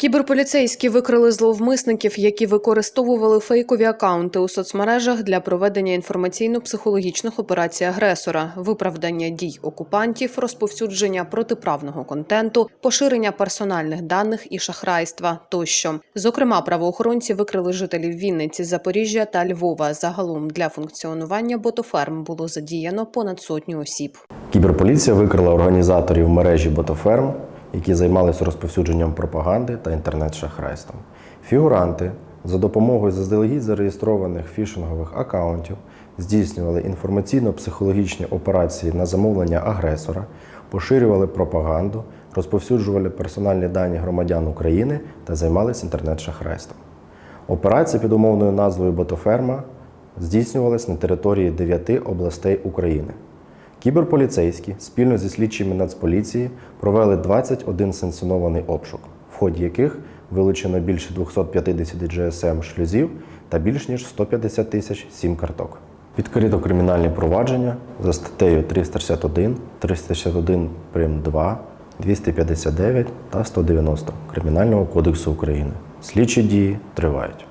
Кіберполіцейські викрили зловмисників, які використовували фейкові акаунти у соцмережах для проведення інформаційно-психологічних операцій агресора, виправдання дій окупантів, розповсюдження протиправного контенту, поширення персональних даних і шахрайства тощо. Зокрема, правоохоронці викрили жителів Вінниці, Запоріжжя та Львова. Загалом для функціонування ботоферм було задіяно понад сотню осіб. Кіберполіція викрила організаторів мережі ботоферм, які займалися розповсюдженням пропаганди та інтернет-шахрайством. Фігуранти за допомогою заздалегідь зареєстрованих фішингових акаунтів здійснювали інформаційно-психологічні операції на замовлення агресора, поширювали пропаганду, розповсюджували персональні дані громадян України та займалися інтернет-шахрайством. Операція під умовною назвою Ботоферма здійснювалась на території 9 областей України. Кіберполіцейські спільно зі слідчими Нацполіції провели 21 санкціонований обшук, в ході яких вилучено більше 250 GSM шлюзів та більш ніж 150 тисяч сім карток. Відкрито кримінальні провадження за статтею 361, 361 прим 2, 259 та 190 Кримінального кодексу України. Слідчі дії тривають.